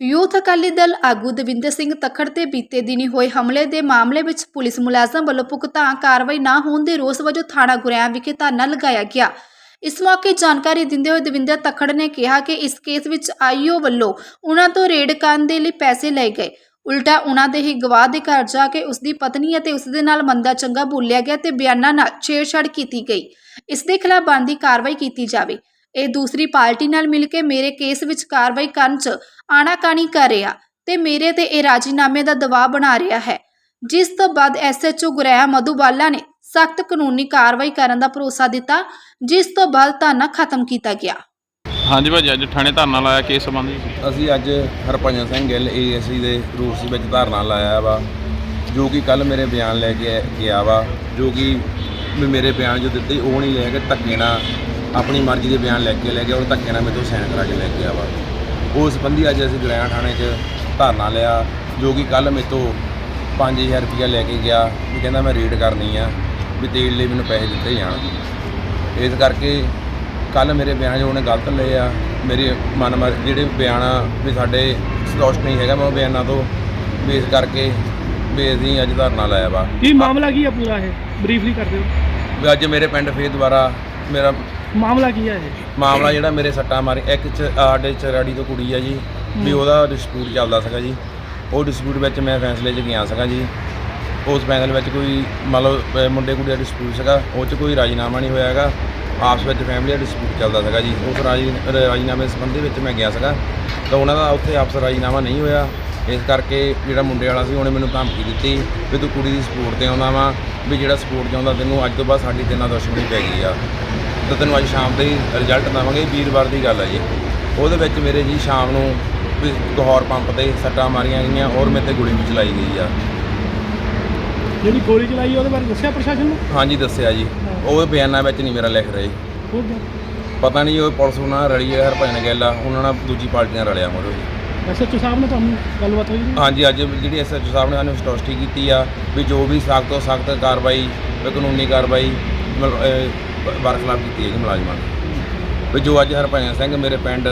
Youth Akali Dal ਆਗੂ ਦਵਿੰਦਰ ਸਿੰਘ ਤਖੜ ਤੇ ਬੀਤੇ ਦਿਨੀ ਹੋਏ ਹਮਲੇ ਦੇ ਮਾਮਲੇ ਵਿੱਚ ਪੁਲਿਸ ਮੁਲਾਜ਼ਮ ਵੱਲੋਂ ਭੁਗਤਾਨ ਕਾਰਵਾਈ ਨਾ ਹੋਣ ਦੇ ਰੋਸ ਵਜੋਂ ਥਾਣਾ ਗੁਰੇਆ ਵਿਖੇ ਧਰਨਾ ਲਗਾਇਆ ਗਿਆ। ਇਸ ਮੌਕੇ ਜਾਣਕਾਰੀ ਦਿੰਦੇ ਹੋਏ ਦਵਿੰਦਰ ਤੱਖੜ ਨੇ ਕਿਹਾ ਕਿ ਇਸ ਕੇਸ ਵਿੱਚ ਆਈਓ ਵੱਲੋਂ ਉਹਨਾਂ ਤੋਂ ਰੇਡ ਕਰਨ ਦੇ ਲਈ ਪੈਸੇ ਲਏ ਗਏ। ਉਲਟਾ ਉਹਨਾਂ ਦੇ ਹੀ ਗਵਾਹ ਦੇ ਘਰ ਜਾ ਕੇ ਉਸ ਦੀ ਪਤਨੀ ਅਤੇ ਉਸ ਦੇ ਨਾਲ ਮੰਦਾ ਚੰਗਾ ਬੋਲਿਆ ਗਿਆ ਤੇ ਬਿਆਨਾਂ ਨਾਲ ਛੇੜਛਾੜ ਕੀਤੀ ਗਈ। ਇਸ ਦੇ ਖਿਲਾਫ ਬਣਦੀ ਕਾਰਵਾਈ ਕੀਤੀ ਜਾਵੇ। ਇਹ ਦੂਸਰੀ ਪਾਰਟੀ ਨਾਲ ਮਿਲ ਕੇ ਮੇਰੇ ਕੇਸ ਵਿੱਚ ਕਾਰਵਾਈ ਕਰਨ 'ਚ ਆਣਾਕਾਣੀ ਕਰ ਰਿਹਾ ਤੇ ਮੇਰੇ ਤੇ ਇਹ ਰਾਜੀਨਾਮੇ ਦਾ ਦਬਾਅ ਬਣਾ ਰਿਹਾ ਹੈ। ਜਿਸ ਤੋਂ ਬਾਅਦ ਐਸਐਚਓ ਗੁਰੇਆ ਮਧੂਬਾਲਾ ਨੇ ਸਖਤ ਕਾਨੂੰਨੀ ਕਾਰਵਾਈ ਕਰਨ ਦਾ ਭਰੋਸਾ ਦਿੱਤਾ ਜਿਸ ਤੋਂ ਬਾਅਦ ਧਰਨਾ ਖਤਮ ਕੀਤਾ ਗਿਆ। ਹਾਂਜੀ ਭਾਜੀ ਅੱਜ ਥਾਣੇ ਧਰਨਾ ਲਾਇਆ ਕੇਸ ਸੰਬੰਧੀ? ਅਸੀਂ ਅੱਜ ਹਰਭਜਨ ਸਿੰਘ ਗਿੱਲ ਏਐਸਸੀ ਦੇ ਰੂਸ ਵਿੱਚ ਧਰਨਾ ਲਾਇਆ ਵਾ ਜੋ ਕਿ ਕੱਲ ਮੇਰੇ ਬਿਆਨ ਲੈ ਕੇ ਗਿਆ ਵਾ ਜੋ ਕਿ ਵੀ ਮੇਰੇ ਬਿਆਨ ਜੋ ਦਿੱਤੇ ਉਹ ਨਹੀਂ ਲੈ ਕੇ ਧੱਕੇ ਨਾਲ ਆਪਣੀ ਮਰਜ਼ੀ ਦੇ ਬਿਆਨ ਲੈ ਕੇ ਲੈ ਗਿਆ ਉਹ ਧੱਕੇ ਨਾਲ ਮੇਰੇ ਤੋਂ ਸਾਈਨ ਕਰਾ ਕੇ ਲੈ ਕੇ ਗਿਆ ਵਾ। ਉਸ ਸੰਬੰਧੀ ਅੱਜ ਅਸੀਂ ਗ੍ਰਹਿਣ ਥਾਣੇ 'ਚ ਧਰਨਾ ਲਿਆ ਜੋ ਕਿ ਕੱਲ ਮੇਰੇ ਤੋਂ 5000 ਰੁਪਇਆ ਲੈ ਕੇ ਗਿਆ ਵੀ ਕਹਿੰਦਾ ਮੈਂ ਰੀਡ ਕਰਨੀ ਆ ਵੀ ਤੇਲ ਲਈ ਮੈਨੂੰ ਪੈਸੇ ਦਿੱਤੇ ਜਾਣ। ਇਸ ਕਰਕੇ ਕੱਲ ਮੇਰੇ ਬਿਆਨ ਜੋ ਉਹਨੇ ਗਲਤ ਲਏ ਆ ਮੇਰੇ ਮਨ ਮਰ ਜਿਹੜੇ ਬਿਆਨ ਆ ਵੀ ਸਾਡੇ ਸਤੋਸ਼ ਨਹੀਂ ਹੈਗਾ ਮੈਂ ਉਹ ਬਿਆਨਾਂ ਤੋਂ ਬੇਸ ਕਰਕੇ ਵੀ ਅਸੀਂ ਅੱਜ ਧਰਨਾ ਲਾਇਆ ਵਾ। ਕੀ ਮਾਮਲਾ ਕੀ ਹੈ ਪੂਰਾ ਇਹ? ਬਰੀਫਲੀ ਕਰ ਦਿਓ। ਵੀ ਅੱਜ ਮੇਰੇ ਪਿੰਡ ਫੇਰ ਦੁਬਾਰਾ ਮੇਰਾ ਮਾਮਲਾ ਕੀ ਹੈ ਇਹ? ਮਾਮਲਾ ਜਿਹੜਾ ਮੇਰੇ ਸੱਟਾਂ ਮਾਰੀ ਇੱਕ ਚ ਸਾਡੇ ਚਰਾੜੀ ਤੋਂ ਕੁੜੀ ਆ ਜੀ ਵੀ ਉਹਦਾ ਡਿਸਪਿਊਟ ਚੱਲਦਾ ਸੀਗਾ ਜੀ। ਉਹ ਡਿਸਪਿਊਟ ਵਿੱਚ ਮੈਂ ਫੈਸਲੇ 'ਚ ਗਿਆ ਸੀਗਾ ਜੀ। ਉਸ ਫੈਸਲੇ ਵਿੱਚ ਕੋਈ ਮੰਨ ਲਓ ਅਹ ਮੁੰਡੇ ਕੁੜੀ ਦਾ ਡਿਸਪਿਊਟ ਸੀਗਾ ਉਹ 'ਚ ਕੋਈ ਰਾਜੀਨਾਮਾ ਨਹੀਂ ਹੋਇਆ ਹੈਗਾ। ਆਪਸ ਵਿੱਚ ਫੈਮਿਲੀ ਦਾ ਡਿਸਪਿਊਟ ਚੱਲਦਾ ਸੀਗਾ ਜੀ। ਉਸ ਰਾਜੀ ਰਾਜੀਨਾਮੇ ਸੰਬੰਧੀ ਵਿੱਚ ਮੈਂ ਗਿਆ ਸੀਗਾ। ਤਾਂ ਉਹਨਾਂ ਦਾ ਉੱਥੇ ਆਪਸ ਰਾਜੀਨਾਮਾ ਨਹੀਂ ਹੋਇਆ। ਇਸ ਕਰਕੇ ਜਿਹੜਾ ਮੁੰਡੇ ਵਾਲਾ ਸੀ ਉਹਨੇ ਮੈਨੂੰ ਧਮਕੀ ਦਿੱਤੀ ਵੀ ਤੂੰ ਕੁੜੀ ਦੀ ਸਪੋਰਟ ਤੇ ਆਉਂਦਾ ਵਾ ਵੀ ਜਿਹੜਾ ਸਪੋਰਟ ਚਾਹੁੰਦਾ ਤੈਨੂੰ ਅੱਜ ਤੋਂ ਬਾਅਦ ਸਾਡੀ ਤੇਰੇ ਨਾਲ ਦੁਸ਼ਮਣੀ ਪੈ ਗਈ ਆ। ਤਾਂ ਤੈਨੂੰ ਅੱਜ ਸ਼ਾਮ ਦੇ ਰਿਜ਼ਲਟ ਦੇਵਾਂਗੇ ਵੀਰਵਾਰ ਦੀ ਗੱਲ ਆ ਜੀ। ਉਹਦੇ ਵਿੱਚ ਮੇਰੇ ਜੀ ਸ਼ਾਮ ਨੂੰ ਵੀ ਗਹੌਰ ਪੰਪ ਤੇ ਸੱਟਾਂ ਮਾਰੀਆਂ ਗਈਆਂ ਔਰ ਮੇਰੇ ਤੇ ਗੋਲੀ ਵੀ ਚਲਾਈ ਗਈ ਆ। ਜਿਹੜੀ ਗੋਲੀ ਚਲਾਈ ਉਹਦੇ ਬਾਰੇ ਦੱਸਿਆ ਪ੍ਰਸ਼ਾਸਨ ਨੂੰ? ਹਾਂਜੀ ਦੱਸਿਆ ਜੀ। ਉਹ ਬਿਆਨਾਂ ਵਿੱਚ ਨਹੀਂ ਮੇਰਾ ਲਿਖ ਰਹੇ? ਪਤਾ ਨਹੀਂ ਉਹ ਪੁਲਿਸ ਉਹਨਾਂ ਨਾਲ ਰਲੀ ਹੈ ਹਰਭਜਨ ਗਿੱਲ ਉਹਨਾਂ ਨਾਲ ਦੂਜੀ ਪਾਰਟੀ ਨਾਲ ਰਲਿਆ ਮੋਰੋ ਜੀ। ਐਸਐਚਓ ਸਾਹਿਬ ਨੇ ਤੁਹਾਨੂੰ ਗੱਲਬਾਤ ਹੋਈ ਜੀ? ਹਾਂਜੀ ਅੱਜ ਜਿਹੜੀ ਐਸਐਚਓ ਸਾਹਿਬ ਨੇ ਸਾਨੂੰ ਸਟੋਸਟੀ ਕੀਤੀ ਆ ਵੀ ਜੋ ਵੀ ਸਖਤ ਤੋਂ ਸਖਤ ਕਾਰਵਾਈ ਵੀ ਕਾਨੂੰਨੀ ਕਾਰਵਾਈ ਬਰਖਲਾਫ ਕੀਤੀ ਹੈ ਜੀ ਮੁਲਾਜ਼ਮਾਂ ਦੀ। ਵੀ ਜੋ ਅੱਜ ਹਰਭਜਨ ਸਿੰਘ ਮੇਰੇ ਪਿੰਡ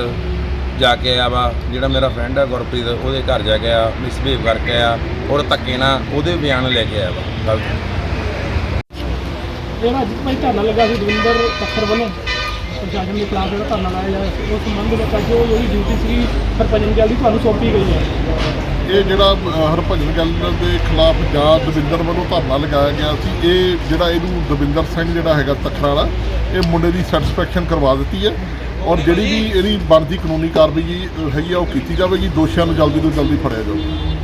ਜਾ ਕੇ ਆਇਆ ਵਾ ਜਿਹੜਾ ਮੇਰਾ ਫਰੈਂਡ ਹੈ ਗੁਰਪ੍ਰੀਤ ਉਹਦੇ ਘਰ ਜਾ ਕੇ ਆ ਮਿਸਬੀਹੇਵ ਕਰਕੇ ਆਇਆ ਔਰ ਧੱਕੇ ਨਾਲ ਉਹਦੇ ਬਿਆਨ ਲੈ ਕੇ ਆਇਆ ਵਾ। ਗਲਤ ਜਿਹੜਾ ਅੱਜ ਭਾਈ ਧਰਨਾ ਲੱਗਾ ਸੀ ਦਵਿੰਦਰ ਤੱਖਰ ਵੱਲੋਂ। ਪ੍ਰਸ਼ਾਸਨ ਦੇ ਖਿਲਾਫ ਜਿਹੜਾ ਧਰਨਾ ਲਾਇਆ ਜਾ ਰਿਹਾ ਉਸ ਸੰਬੰਧ ਵਿੱਚ ਅੱਜ ਉਹ ਜਿਹੜੀ ਡਿਊਟੀ ਸੀ ਹਰਭਜਨ ਗਿੱਲ ਦੀ ਤੁਹਾਨੂੰ ਸੌਂਪੀ ਗਈ ਹੈ। ਇਹ ਜਿਹੜਾ ਹਰਭਜਨ ਗੱਲ ਦੇ ਖਿਲਾਫ ਜਾਂ ਦਵਿੰਦਰ ਵੱਲੋਂ ਧਰਨਾ ਲਗਾਇਆ ਗਿਆ ਸੀ, ਇਹ ਜਿਹੜਾ ਇਹਨੂੰ ਦਵਿੰਦਰ ਸਿੰਘ ਜਿਹੜਾ ਹੈਗਾ ਤਖਰਾ ਵਾਲਾ, ਇਹ ਮੁੰਡੇ ਦੀ ਸੈਟੀਸਫੈਕਸ਼ਨ ਕਰਵਾ ਦਿੱਤੀ ਹੈ। ਔਰ ਜਿਹੜੀ ਵੀ ਇਹਦੀ ਬਣਦੀ ਕਾਨੂੰਨੀ ਕਾਰਵਾਈ ਹੈਗੀ ਆ, ਉਹ ਕੀਤੀ ਜਾਵੇਗੀ, ਦੋਸ਼ੀਆਂ ਨੂੰ ਜਲਦੀ ਤੋਂ ਜਲਦੀ ਫੜਿਆ ਜਾਊਗਾ।